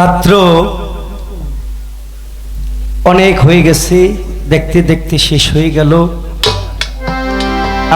রাত্র অনেক হয়ে গেছে দেখতে দেখতে শেষ হয়ে গেল।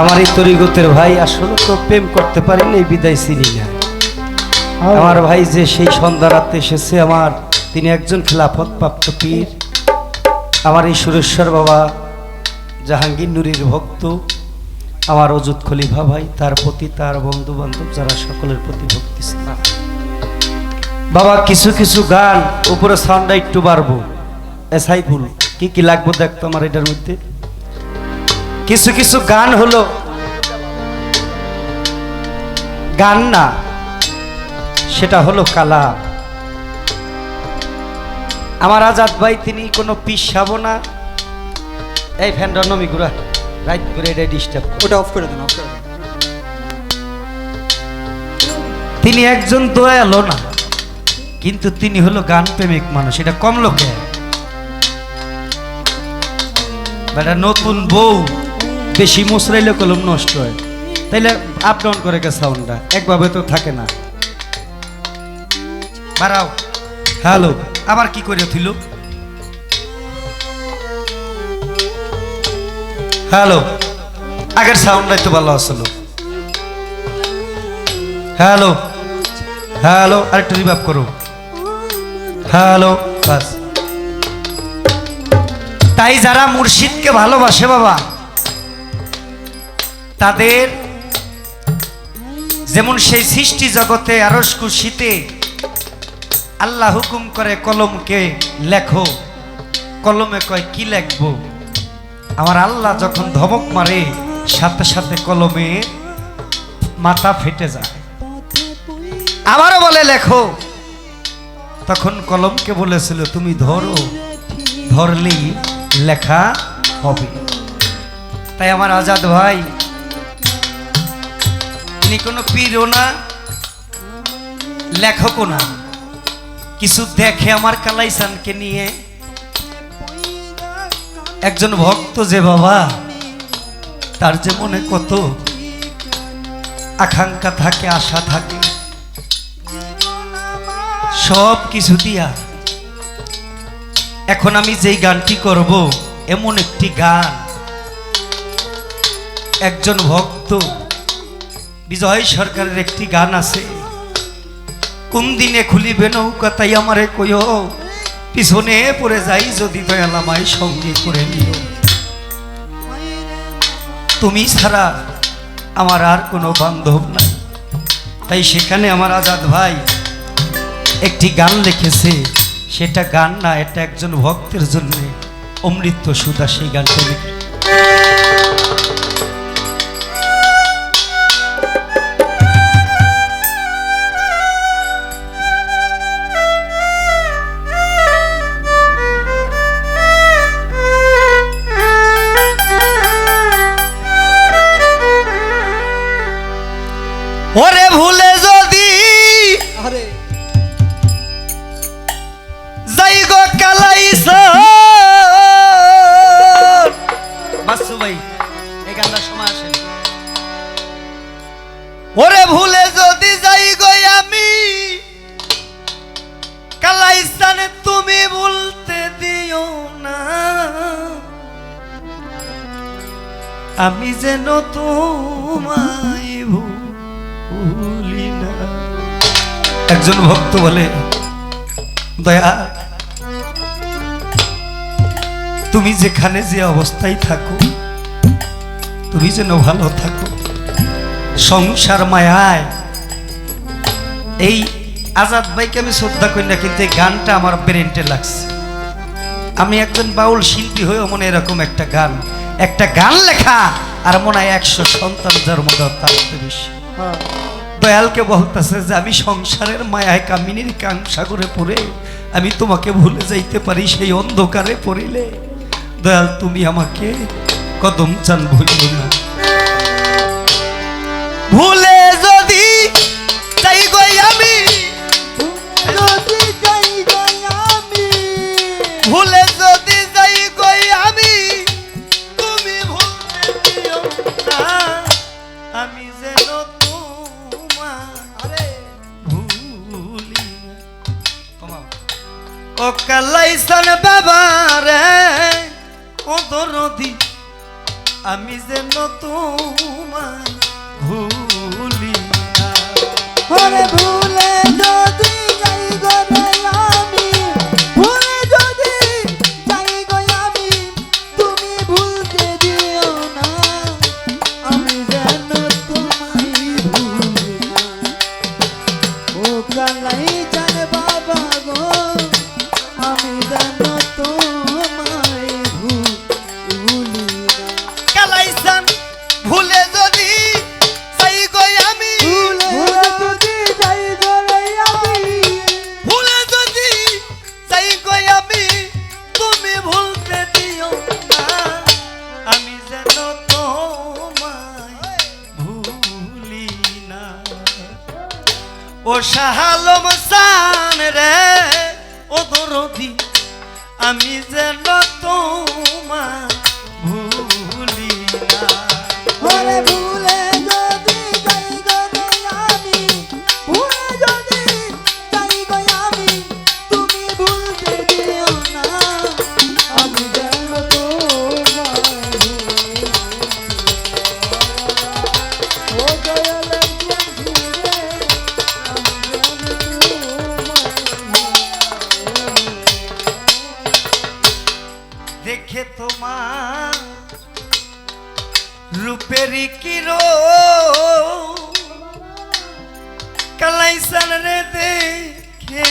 আমার এই তরিগতের ভাই আসলে তো প্রেম করতে পারিনি এই বিদায় চিনি না। আমার ভাই যে সেই সন্ধ্যা রাতে এসেছে আমার তিনি একজন খেলাফত প্রাপ্ত পীর। আমার এই সুরেশ্বর বাবা জাহাঙ্গীর নুরির ভক্ত আমার অজুত খলিফা ভাই তার প্রতি তার বন্ধু বান্ধব যারা সকলের প্রতি ভক্তি স্থান বাবা কিছু কিছু গান উপরে সাউন্ডটা একটু বাড়বো। এসাই ভুল কি কি লাগবে দেখতো আমার এটার মধ্যে? কিছু কিছু গান হলো গান না সেটা হলো কালা আমার আজাদ ভাই তিনি কোনো পিস পিসাব না। এই ফ্যানটা নমি ঘুরা রাইট করে এটা ডিস্টার্ব ওটা অফ করে দেন অফ করে দেন। তিনি একজন দয়ালো না। কিন্তু তিনি হলো গান প্রেমিক মানুষ, এটা কম লোকে। বেটা নতুন বউ, বেশি মুসরাইলে কলম নষ্ট হয়। তাইলে আপ ডাউন করে গে সাউন্ডটা একভাবে তো থাকে না। বাড়াও। হ্যালো, আবার কি করে থিল হ্যালো, আগের সাউন্ডটাই তো ভালো আসলো হ্যালো হ্যালো, আরেকটু রিভাব করো। হ্যালো, বাস। তাই যারা মুর্শিদকে ভালোবাসে বাবা, তাদের যেমন সেই সৃষ্টি জগতে আরস খুশিতে আল্লাহ হুকুম করে কলমকে লেখো, কলমে কয় কি লেখবো? আমার আল্লাহ যখন ধমক মারে, সাথে সাথে কলমে মাথা ফেটে যায়। আবারও বলে লেখো তখন কলমকে বলেছিল, তুমি ধরো, ধরলেই লেখা হবে। তাই আমার আজাদ ভাই, তিনি কোনো পীরও না, লেখকও না। কিছু দেখে আমার কালাইসানকে নিয়ে একজন ভক্ত যে বাবা, তার যে মনে কত আকাঙ্ক্ষা থাকে, আশা থাকে সব কিছু দিয়া। এখন আমি যেই গানটি করব, এমন একটি গান। একজন ভক্ত, বিজয় সরকারের একটি গান আছে। কোন দিনে খুলিবে নৌকা, তাই আমারে কইও, পিছনে পড়ে যাই যদি দয়াল আমায় সঙ্গে করে নিও। তুমি ছাড়া আমার আর কোনো বান্ধব নাই। তাই সেখানে আমার আজাদ ভাই একটি গান লিখেছে, সেটা গান না, এটা একজন ভক্তের জন্য অমৃত সুদা সেই গানটা লিখে। আমি যেন তোমায় একজন ভক্ত বলে, দয়া, তুমি যেখানে যে অবস্থায় থাকো, তুমি যেন ভালো থাকো। সংসার মায়ায়, এই আজাদ ভাইকে আমি শ্রদ্ধা করি না, কিন্তু এই গানটা আমার ব্রেনটে লাগছে। আমি একজন বাউল শিল্পী হয়েও মনে এরকম একটা গান। একটা গান লেখা আর মনে হয় একশো সন্তান জন্ম দেওয়া তার চেয়ে বেশি। হ্যাঁ। দয়ালকে বলতেছে যে আমি সংসারের মায়ায় কামিনীর কাং সাগরে পড়ে আমি তোমাকে ভুলে যাইতে পারি সেই অন্ধকারে পড়িলে। দয়াল তুমি আমাকে কদম চান ভুলিল না। কালাইসান বাবা রে আমি যে নতুন ভুলি ভুলে। শাহালম সান রে ও দরদি আমি যেন তোমায় রূপেরই কিরো কালাইসান রে দেখে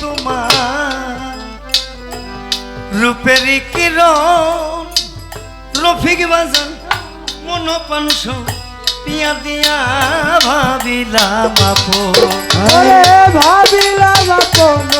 তোমার রূপেরই কিরণ। রফিক বাজান, মন পাংশ পিয়া দিয়া ভাবিলাম আপন। ভাবিলাম আপন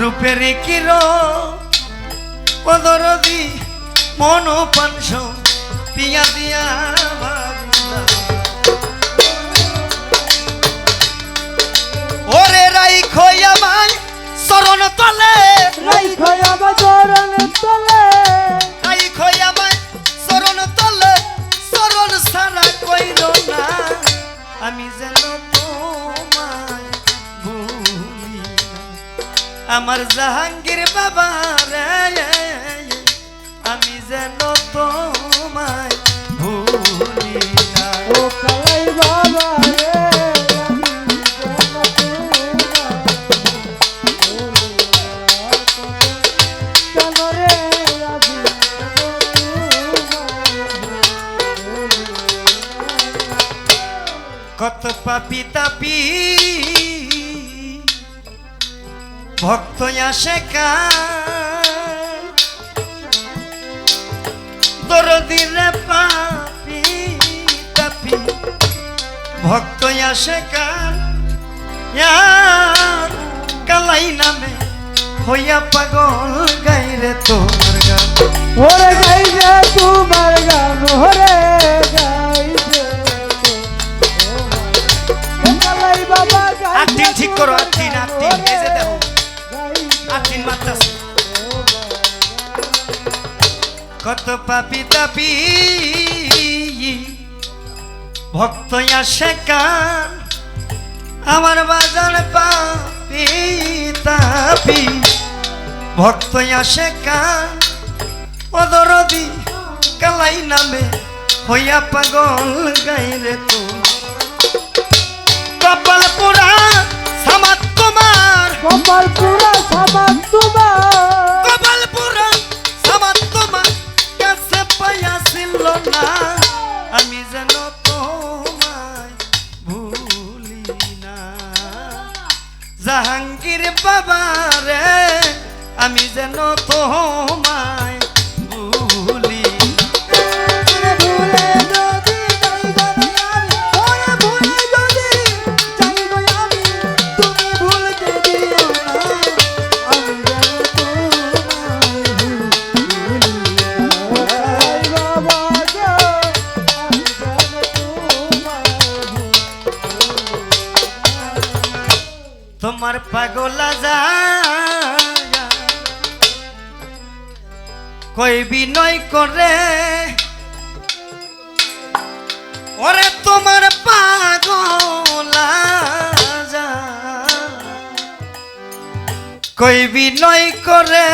রূপেরই কিরণ পদরদি মন পাংশ পিয়া দিয়া। ওরে রাই খইয়া মাই চরণ তলে। রাইখো আমার চরণ তলে। রাই খইয়া মাই চরণ তলে। চরণ সারা কইর না আমি যেন আমার জাহাঙ্গীর বাবা রে। ভক্ত আসে দরদিরে পাপি তাপি ভক্ত আসে কালাই নামে হইয়া পাগল গাইরে তোর গান ওরে গাইছে তোমার গান। ওরে ঠিক করো আটদিন আটদিন এই যে দেখো। আটদিন মাত্রাছে কত পাপি তাপি ভক্ত আসে কান। আমার বাজার পাপি তাপি ভক্ত আসে কান। অদরদি কালাই নামে হইয়া পাগল গাইরে তো। কপাল পুরা সামাত তোমার। কপাল পুরা যেন তোমায় কই বিনয় করে? ওরে তোমার পাগলা কই বিনয় করে?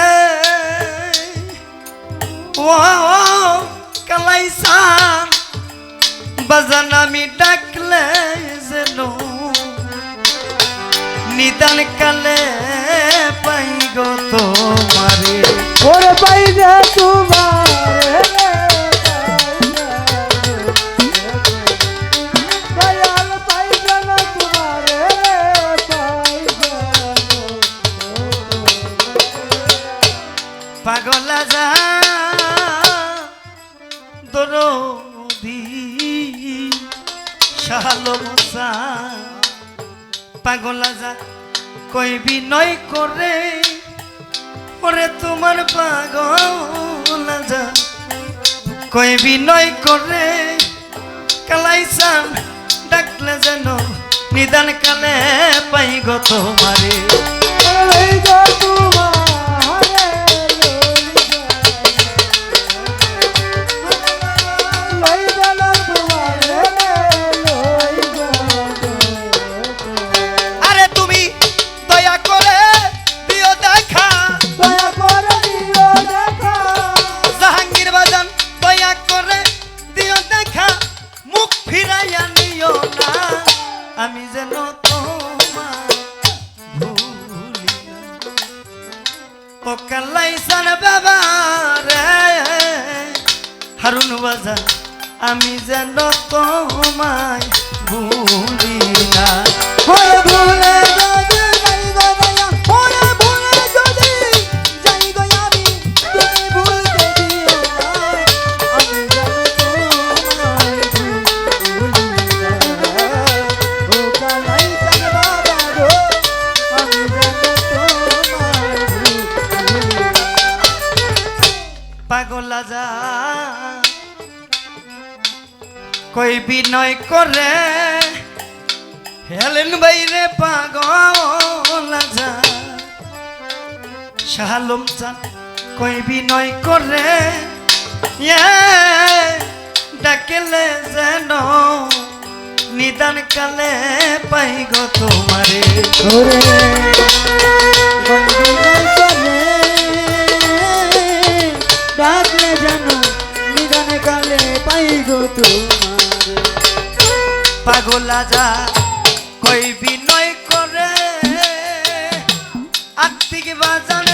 ও কালাইসান বাজান আমি ডাকলে যেন নিদান কালে পাই গো তোমারে। ওরে পাই যে তোমার তোমার পাগল যা। কই বিনয় করে কালাইসান ডাকলে যেন নিদান কালে পাই গো তোমারে তোমার আমি যেন তোমায় ভুলি না। ভুলে বিনয় করে। হেলেন বাইরে পাগলা যা শাহালম চান কই বিনয় করে। ডাকেলে যেন নিদান কালে পাই গো তোমারে। ডাকলে জানো নিদানে কালে পাই গো তোমার। পাগলা যা কই বিনয় করে। আত্মিক বাজানে